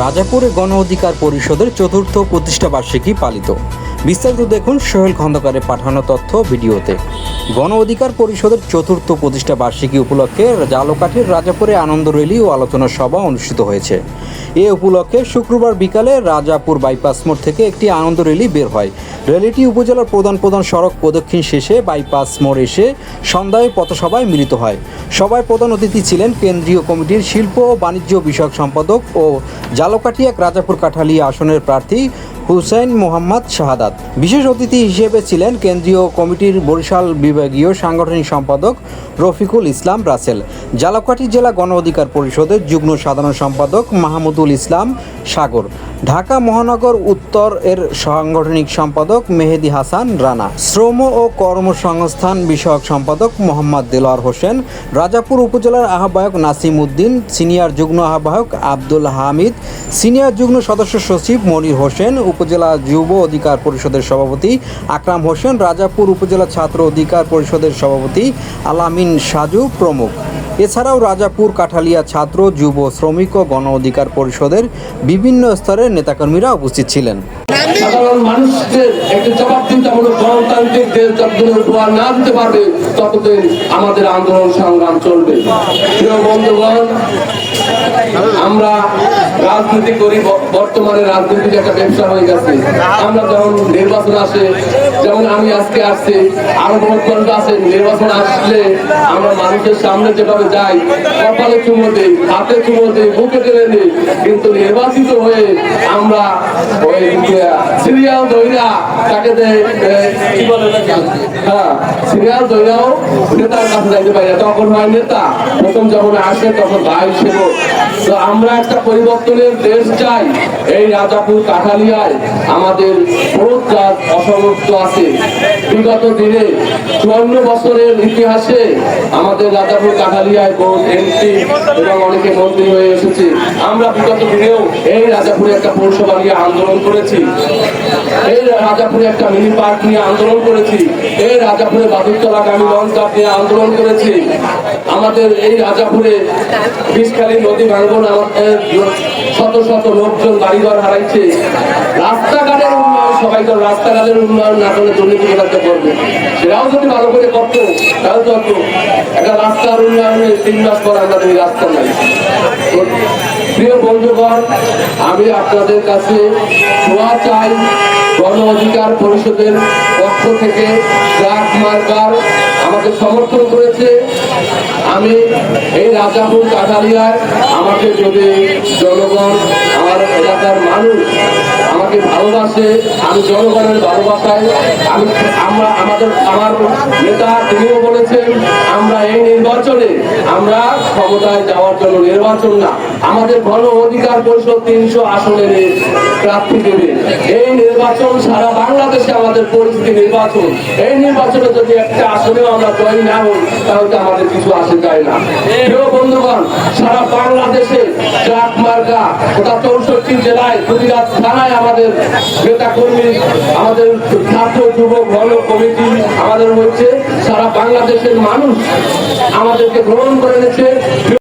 রাজাপুরে গণ অধিকার পরিষদের চতুর্থ প্রতিষ্ঠাবার্ষিকী পালিত। বিস্তারিত দেখুন সোহেল খন্দকারের পাঠানো তথ্য ভিডিওতে। গণ অধিকার পরিষদের চতুর্থ প্রতিষ্ঠা বার্ষিকী উপলক্ষে জালকাঠির রাজাপুরে আনন্দ র্যালি ও আলোচনা সভা অনুষ্ঠিত হয়েছে। এ উপলক্ষে শুক্রবার বিকালে রাজাপুর বাইপাস মোড় থেকে একটি আনন্দ র্যালি বের হয়। র্যালিটি উপজেলার প্রধান প্রধান সড়ক প্রদক্ষিণ শেষে বাইপাস মোড় এসে সন্ধ্যায় পথসভায় মিলিত হয়। সভায় প্রধান অতিথি ছিলেন কেন্দ্রীয় কমিটির শিল্প ও বাণিজ্য বিষয়ক সম্পাদক ও জালকাঠিয়াক রাজাপুর কাঠালিয়া আসনের প্রার্থী হুসেন মোহাম্মদ শাহাদাত। বিশেষ অতিথি হিসেবে ছিলেন কেন্দ্রীয় কমিটির বরিশাল বিভাগীয় সাংগঠনিক সম্পাদক রফিকুল ইসলাম রাসেল। জালকাঠি জেলা গণ অধিকার পরিষদের যুগ্ম সাধারণ সম্পাদক মাহমুদুল ইসলাম সাগর। ঢাকা মহানগর উত্তর এর সাংগঠনিক সম্পাদক মেহেদি হাসান রানা। শ্রম ও কর্মসংস্থান বিষয়ক সম্পাদক মোহাম্মদ দেলোয়ার হোসেন। রাজাপুর উপজেলার আহ্বায়ক নাসিম উদ্দিন। সিনিয়র যুগ্ম আহ্বায়ক আব্দুল হামিদ। সিনিয়র যুগ্ম সদস্য সচিব মনির হোসেন। উপজেলা যুব অধিকার পরিষদের সভাপতি আকরাম হোসেন, রাজাপুর উপজেলা ছাত্র অধিকার পরিষদের সভাপতি আলামিন সাজু প্রমুখ। এছাড়াও রাজাপুর কাঠালিয়া ছাত্র, যুব শ্রমিক ও গণ অধিকার পরিষদের বিভিন্ন স্তরের নেতাকর্মীরা উপস্থিত ছিলেন। সাধারণ মানুষদের একটি জবাবদিহিতামূলক গণতান্ত্রিক দেশ যতদিন উপহার না দিতে পারবে, ততদিন আমাদের আন্দোলন সংগ্রাম চলবে। প্রিয় বন্ধুগণ, আমরা রাজনীতি করি বর্তমানে রাজনীতি একটা ব্যবসা হয়ে গেছে। আমরা যখন নির্বাচন আসে, যেমন আমি আজকে আসছি, আরও বহুত মানুষ আছে, নির্বাচন আসলে আমরা মানুষের সামনে যেভাবে যাই, কপালে চুমো দিই, হাতে চুমো দিই, বুকে টেনে দিই, কিন্তু নির্বাচিত হয়ে আমরা ওই সিরিয়াল দইরা তাকে কি বলে? হ্যাঁ সিরিয়াল দইরাও নেতার কাছে যাইতে পারে তখন হয় নেতা, প্রথম যখন আসে তখন ভাই সেবক তো আমরা একটা পরিবর্তনের দেশ চাই। এই রাজাপুর কাঠালিয়ায় আমাদের কাজ অসমাপ্ত আছে। বিগত দিনে চুয়ান্ন বছরের ইতিহাসে আমাদের রাজাপুর কাঠালিয়ায় বহুত এমপি এবং অনেকে মন্ত্রী হয়ে এসেছে। আমরা বিগত দিনেও এই রাজাপুরে একটা পৌরসভা নিয়ে আন্দোলন করেছি। এই রাজাপুরে একটা মিনি পার্ক নিয়ে আন্দোলন করেছি। এই রাজাপুরে বাদুরতলা গামী লঞ্চ নিয়ে আন্দোলন করেছি। আমাদের এই রাজাপুরে বিষখালী নদী ভাঙন আমাদের শত শত লোকজন বাড়িঘর হারাইছে, রাস্তাঘাটের উন্নয়ন, সবাই তো রাস্তাঘাটের উন্নয়ন না করলে দুর্নীতি কোথাতে করবে। সেটাও যদি ভালো করে করতো, তাহলে তো। একটা রাস্তার উন্নয়নে তিন মাস পর আমরা এই রাস্তা নাই প্রিয় বন্ধুগণ, আমি আপনাদের কাছে দোয়া চাই গণ অধিকার পরিষদের পক্ষ থেকে, ট্রাক মার্কার আমাকে সমর্থন করেছে। আমি এই রাজাপুর কাঠালিয়ায় আমাকে যদি জনগণ আমার আমাকে ভালোবাসে, আমি জনগণের ভালোবাসায়, আমি, আমরা আমাদের আমার নেতা তিনিও বলেছেন, আমরা এই নির্বাচনে, আমরা ক্ষমতায় যাওয়ার জন্য নির্বাচন না, আমাদের গণ অধিকার পরিষদ তিনশো আসনের প্রার্থী দেবে। এই নির্বাচন সারা বাংলাদেশে আমাদের পরিস্থিতি নির্বাচন। এই নির্বাচনে যদি একটা আসনেও আমরা জয়ী না হই, তাহলে আমাদের কিছু আসে যায় না। প্রিয় বন্ধুগণ, সারা বাংলাদেশে ট্রাক মার্কা জেলায় প্রতিবাদ থানায় আমাদের নেতা কর্মী আমাদের ছাত্র যুব গণ কমিটি আমাদের হচ্ছে সারা বাংলাদেশের মানুষ আমাদেরকে গ্রহণ করে নিচ্ছে।